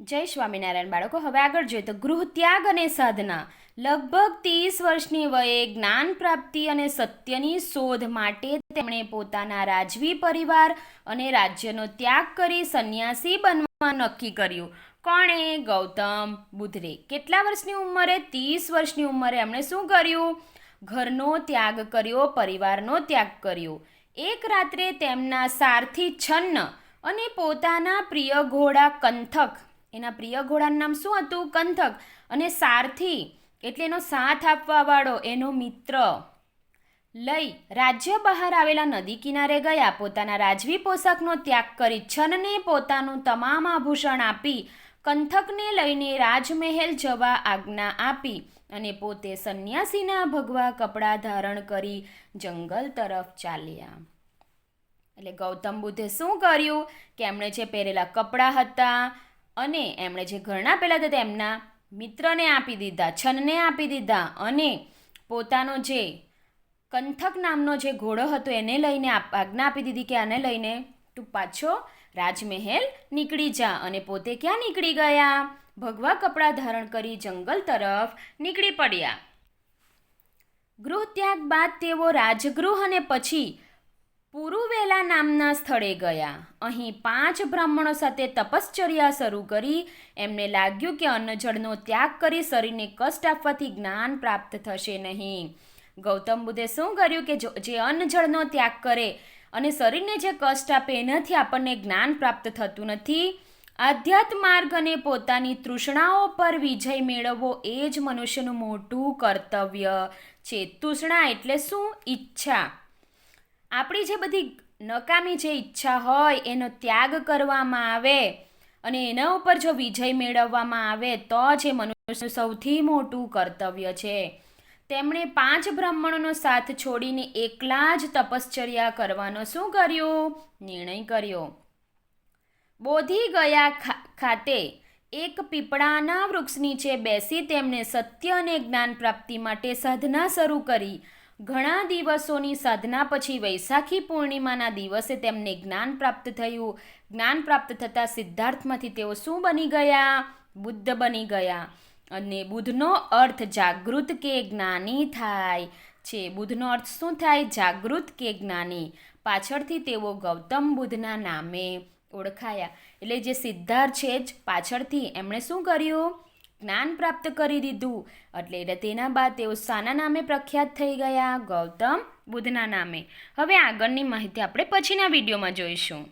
જય સ્વામિનારાયણ બાળકો, હવે આગળ જોઈએ તો ગૃહ ત્યાગ અને સાધના. લગભગ ત્રીસ વર્ષની વયે જ્ઞાન પ્રાપ્તિ અને સત્યની શોધ માટે તેમણે પોતાના રાજવી પરિવાર અને રાજ્યનો ત્યાગ કરી સંન્યાસી બનવા નક્કી કર્યું. કોણે? ગૌતમ બુધરે. કેટલા વર્ષની ઉંમરે? ત્રીસ વર્ષની ઉંમરે એમણે શું કર્યું? ઘરનો ત્યાગ કર્યો, પરિવારનો ત્યાગ કર્યો. એક રાત્રે તેમના સારથી છન્ન અને પોતાના પ્રિય ઘોડા કંથક એના પ્રિય ઘોડાનું નામ શું હતું? કંથક. અને સારથી, એટલે એનો સાથ આપવાવાળો એનો મિત્ર. લઈ, રાજ્ય બહાર આવેલા નદી કિનારે ગયા. પોતાના રાજવી પોશાકનો ત્યાગ કરી છનને પોતાનું તમામ આભૂષણ આપી, કંથકને લઈને રાજમહેલ જવા આજ્ઞા આપી અને પોતે સંન્યાસીના ભગવા કપડાં ધારણ કરી જંગલ તરફ ચાલ્યા. એટલે ગૌતમ બુદ્ધે શું કર્યું? કે એમણે જે પહેરેલા કપડાં હતા અને એમણે જે ઘરણા પહેલાં હતા તેમના મિત્રને આપી દીધા, છનને આપી દીધા અને પોતાનો જે કંથક નામનો જે ઘોડો હતો એને લઈને આજ્ઞા આપી દીધી કે આને લઈને તું પાછો રાજમહેલ નીકળી જા. અને પોતે ક્યાં નીકળી ગયા? ભગવા કપડાં ધારણ કરી જંગલ તરફ નીકળી પડ્યા. ગૃહ ત્યાગ બાદ તેઓ રાજગૃહ અને પછી પુરુવેલા નામના સ્થળે ગયા. અહીં પાંચ બ્રાહ્મણો સાથે તપશ્ચર્યા શરૂ કરી. એમને લાગ્યું કે અન્નજળનો ત્યાગ કરી શરીરને કષ્ટ આપવાથી જ્ઞાન પ્રાપ્ત થશે નહીં. ગૌતમ બુદ્ધે શું કર્યું કે જે અન્નજળનો ત્યાગ કરે અને શરીરને જે કષ્ટ આપે એનાથી આપણને જ્ઞાન પ્રાપ્ત થતું નથી. આધ્યાત્મ માર્ગ અને પોતાની તૃષ્ણાઓ પર વિજય મેળવવો એ જ મનુષ્યનું મોટું કર્તવ્ય. છે તૃષ્ણા એટલે શું? ઈચ્છા. આપણી જે બધી નકામી જે ઈચ્છા હોય, એનો ત્યાગ કરવામાં આવે અને એના ઉપર જો વિજય મેળવવામાં આવે, તો જ એ મનુષ્યનું સૌથી મોટું કર્તવ્ય છે. તેમણે પાંચ બ્રાહ્મણોનો સાથ છોડીને એકલા જ તપશ્ચર્યા કરવાનો શું કર્યું? નિર્ણય કર્યો. બોધી ગયા ખાતે એક પીપળાના વૃક્ષ નીચે બેસી તેમણે સત્ય અને જ્ઞાન પ્રાપ્તિ માટે સાધના શરૂ કરી ઘણા દિવસોની સાધના પછી વૈશાખી પૂર્ણિમાના દિવસે તેમને જ્ઞાન પ્રાપ્ત થયું. જ્ઞાન પ્રાપ્ત થતાં સિદ્ધાર્થમાંથી તેઓ શું બની ગયા? બુદ્ધ બની ગયા. અને બુદ્ધનો અર્થ જાગૃત કે જ્ઞાની થાય? છે, બુદ્ધનો અર્થ શું થાય? જાગૃત કે જ્ઞાની? પાછળથી તેઓ ગૌતમ બુદ્ધના નામે ઓળખાયા. એટલે જે સિદ્ધાર્થ છે જ પાછળથી એમણે શું કર્યું? જ્ઞાન પ્રાપ્ત કરી દીધું. એટલે તેના બાદ તેઓ શાના નામે પ્રખ્યાત થઈ ગયા. ગૌતમ બુદ્ધના નામે. હવે આગળની માહિતી આપણે પછીના વિડીયોમાં જોઈશું.